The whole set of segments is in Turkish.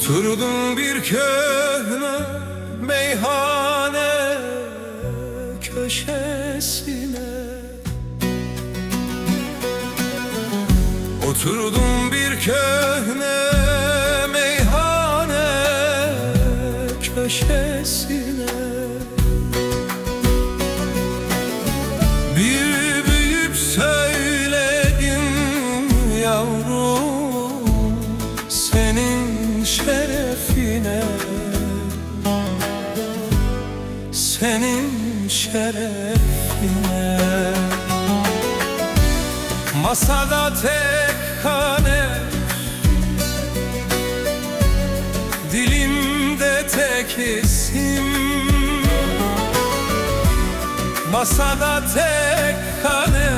Oturdum bir köhne meyhane köşesine. Oturdum bir köhne şerefine Masada tek hane. Dilimde tek isim. Masada tek hane.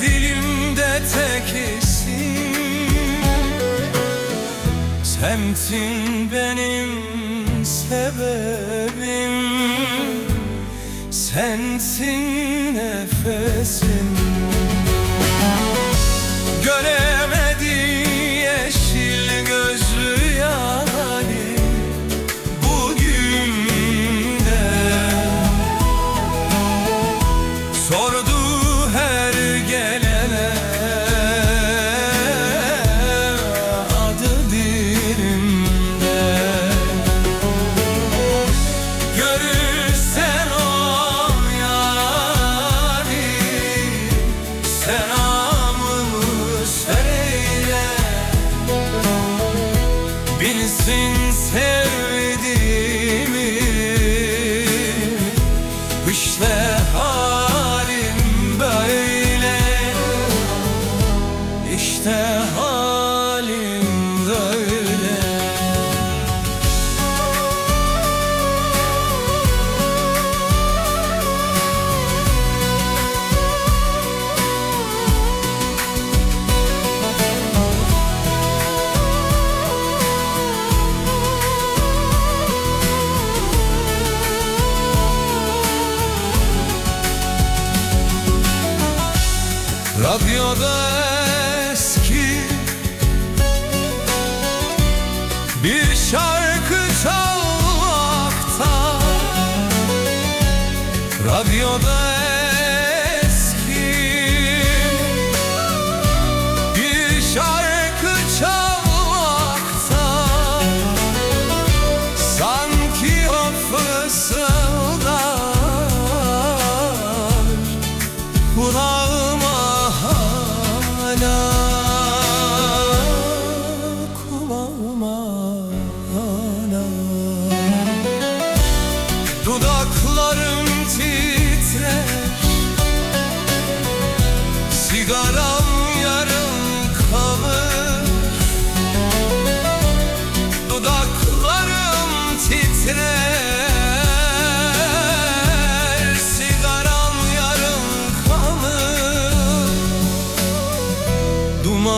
Dilimde tek isim. Sensin benim sebebim Sensin. arabeski Bir şarkı çalmakta Radyoda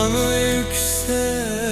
Şanı yüksel.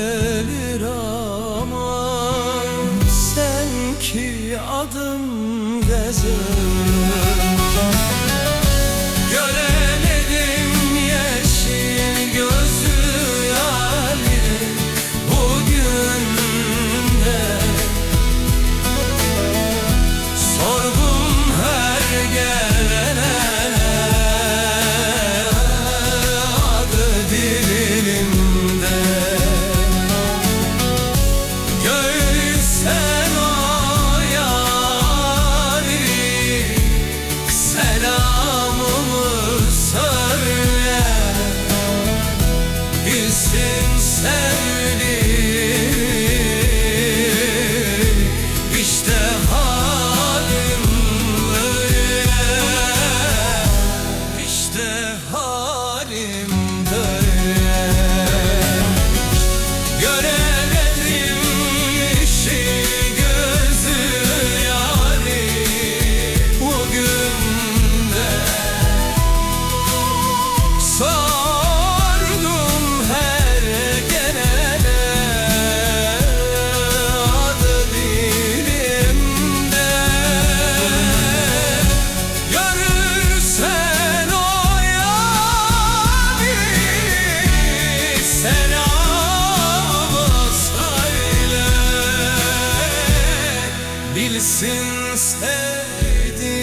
Bilsin sevdiğini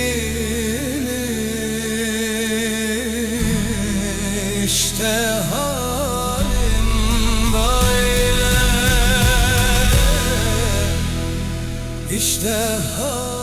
İşte halim böyle İşte halim